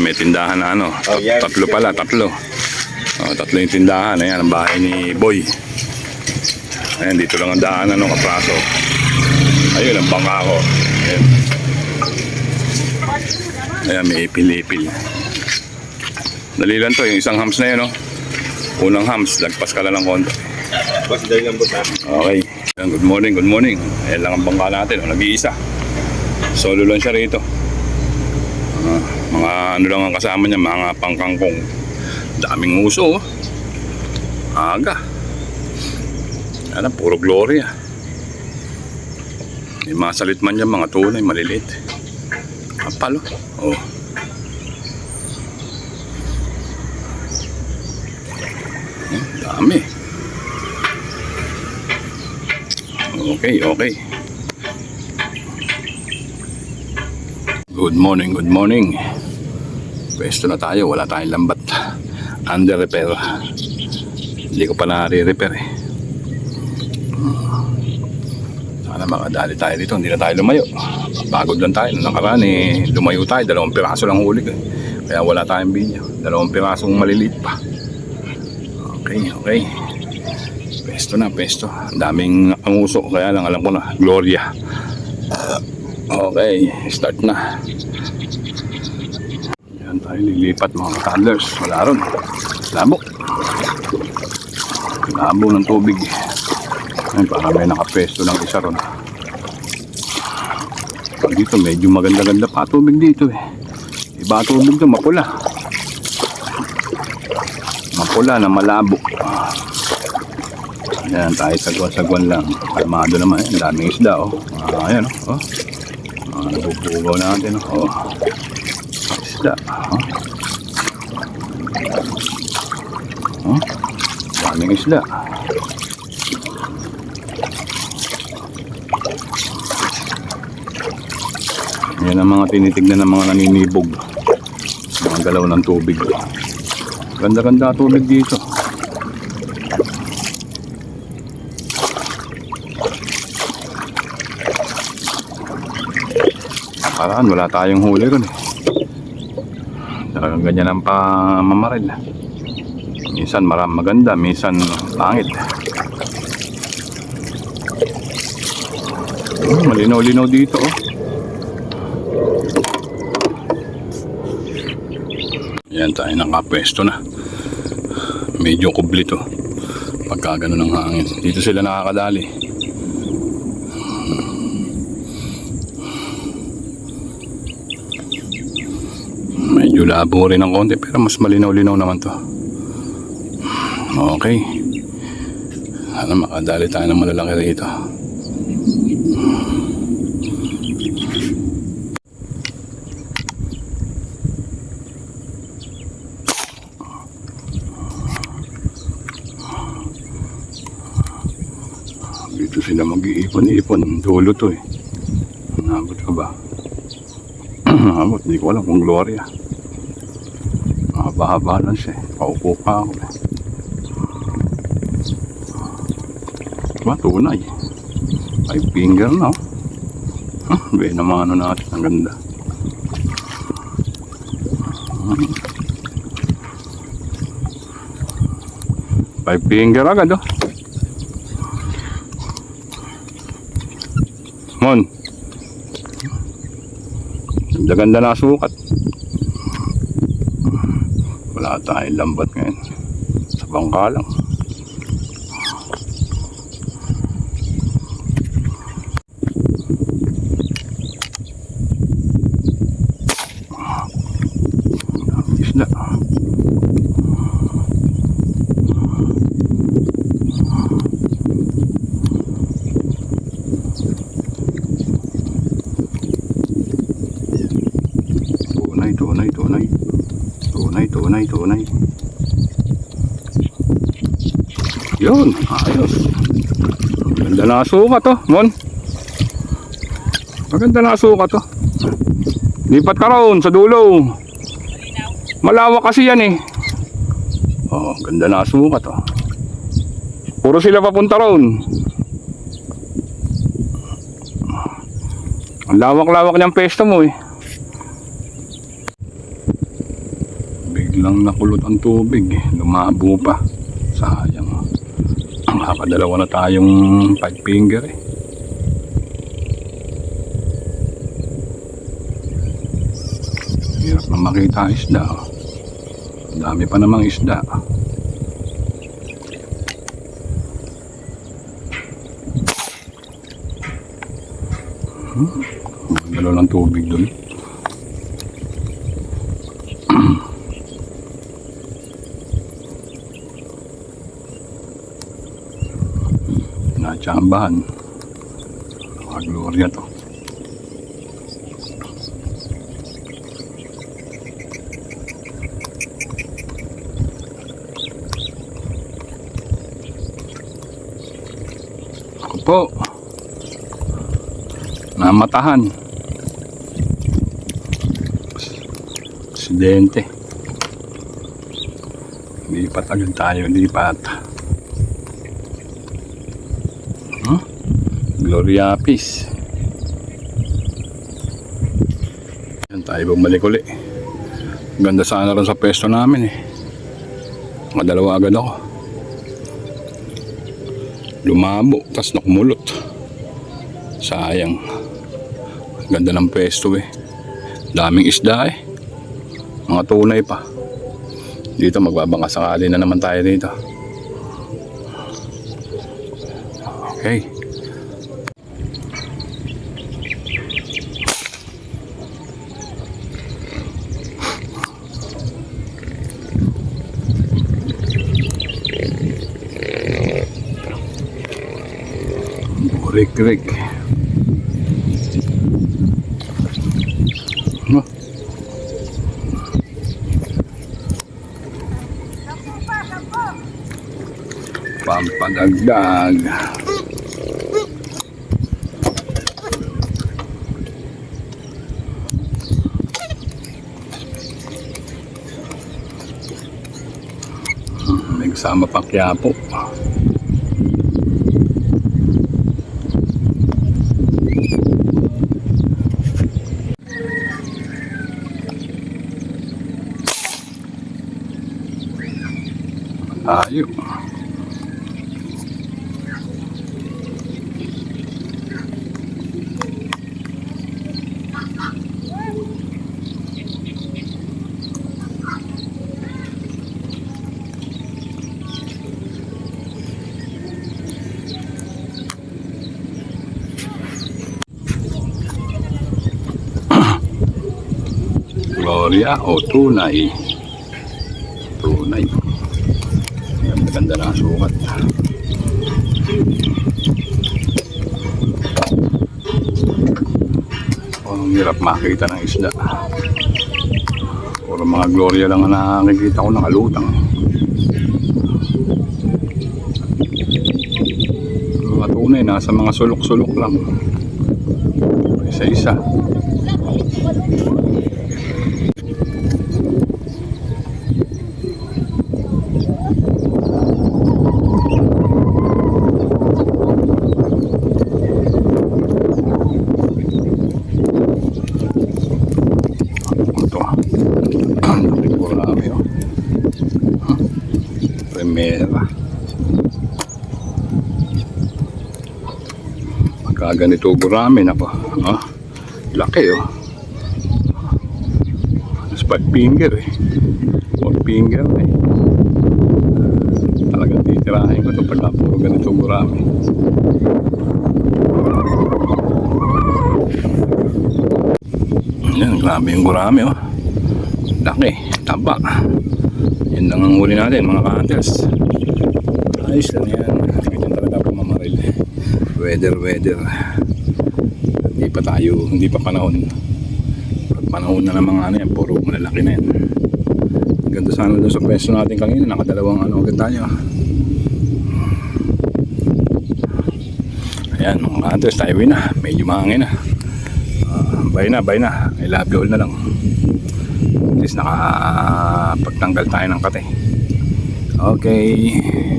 Ayan, may tindahan na ano. Oh, yeah. Tatlo pala, tatlo. Oh, tatlo yung tindahan. Ayan, ang bahay ni Boy. Ayan, dito lang ang daan, ano, kapraso. Ayun, ang bangka ko. Ayan. Ayan, may ipil-ipil. Dali lang to, yung isang hams na yun, no? Unang hams, lagpas ka lang ng konti. Boss, dahil lang buta. Okay. Ayan, Good morning, good morning. Ayan lang ang bangka natin, oh, nag-iisa. Solo lang siya rito. Ah, mga ano lang ang kasama niya, mga pangkangkong. Daming uso, oh. Aga. Ano, puro glory, ah. May mga salit man yan, mga tunay, maliliit. Kapal, oh. oh. Dami. Okay, okay. Good morning, good morning. Pwesto na tayo, wala tayong lambat. Under repair. Hindi ko pa nare-repair eh. Hmm. Sana makadali tayo dito, hindi na tayo lumayo. Pagod lang tayo. Nung nakaraan eh, lumayo tayo, dalawang piraso lang huli eh. Kaya wala tayong video. Dalawang pirasong maliliit pa. Okay, okay. Pesto na, pesto. Ang daming anguso, kaya lang alam ko na. Gloria. Okay, start na. Yan tayo lilipat mga toddlers. Wala ron. Labo. Labo ng tubig. Ay, para may nakapesto ng isa ron. Dito, medyo maganda-ganda pa tubig dito eh. Iba tubig to, mapula. Mapula na malabo. Ayan, tayo sagwan-sagwan lang. Kalmado naman. Ang daming isda, oh. Ah, ayan, oh. oh. Ah, nabubugaw natin, oh. Isda, oh. Oh, daming isda. Yan ang mga tinitignan ng mga naninibog. Mga galaw ng tubig. Ganda-ganda tubig dito. Paraan, wala tayong huli ron eh. Talagang ganyan ang pamamaril. Minsan maram maganda, minsan pangit. Oh, malinaw-linaw dito oh. Yan tayo nakapwesto na. Medyo kublito. Pagka ganun ang hangin. Dito sila nakakadali. Medyo labo rin ng konti pero mas malinaw-linaw naman to. Okay. Sana makadali tayo ng malalaki rito. Dito sila mag-iipon-ipon. Dulo to eh. Nabot ka ba? Nabot, hindi ko alam kung Gloria. Mahaba-haba lang siya. eh. Paupo pa ako eh. Ba, tunay. Five finger na. oh. Huh, Be naman ano natin. Ang ganda. Hmm. Five finger agad oh. Mon. Ganda-ganda na sukat. Wala tayong lambat ngayon. Sa bangka lang. Isda. Tunay, tunay, tunay. Tunay. Yun, ayos. Maganda na sukat to, Mon. Maganda na sukat to. Lipat ka raon sa dulo. Malawak kasi yan eh. Oh, ganda na sukat oh. Puro sila papunta raon. Ang lawak-lawak niyang pesto mo eh. Biglang nakulot ang tubig. eh. Lumabo pa. Sayang. Nakakadalawa na tayong five finger eh. Hirap na makita isda. oh. Dami pa namang isda. Hmm? Galaw ng tubig dun. Natsambahan. Mga gloria to. Ako po. Namatahan. Aksidente. Lipat agad tayo, lipat. Huh? Gloria Peace. Yan tayo bumalik uli. Ganda sana rin sa pwesto namin eh. Madalawa agad ako. Lumabo, tas nakumulot. Sayang. Ganda ng pwesto eh. Daming isda eh. Mga tunay pa. Dito magbabangka sakali na naman tayo dito. Okay. Burik-rik. No? Pampadagdag. Nagsama pa Quiapo. Tayo. Gloria o tunay. Ganda-ganda na ang sukat. Oh, ang hirap makita ng isda. Puro mga Gloria lang ang nakikita ko nakalutang. Mga tunay, nasa mga sulok-sulok lang. Isa-isa. Ito. Laki po rami oh. Primera. Pagka ganito gurami na po. Oh. Laki oh. Mas five finger eh. Four finger eh. Talagang titirahin ko ito pagka puro ganito gurami. Yan, grabe yung gurami oh. Laki, taba. Yan lang ang huli natin mga ka-hunters. Ayos lang yan. Weather, weather. Hindi pa tayo, hindi pa panahon. Pag panahon na ng mga ano yan, puro malalaki na yan. Ganda sana doon sa pwesto natin kanina. Nakadalawang ano agad tayo. Ayan, mga ka-hunters, tayo na. Medyo mahangin na. Ah, bye na, bye na. I love you all na lang. At least nakapagtanggal tayo ng kate. Okay.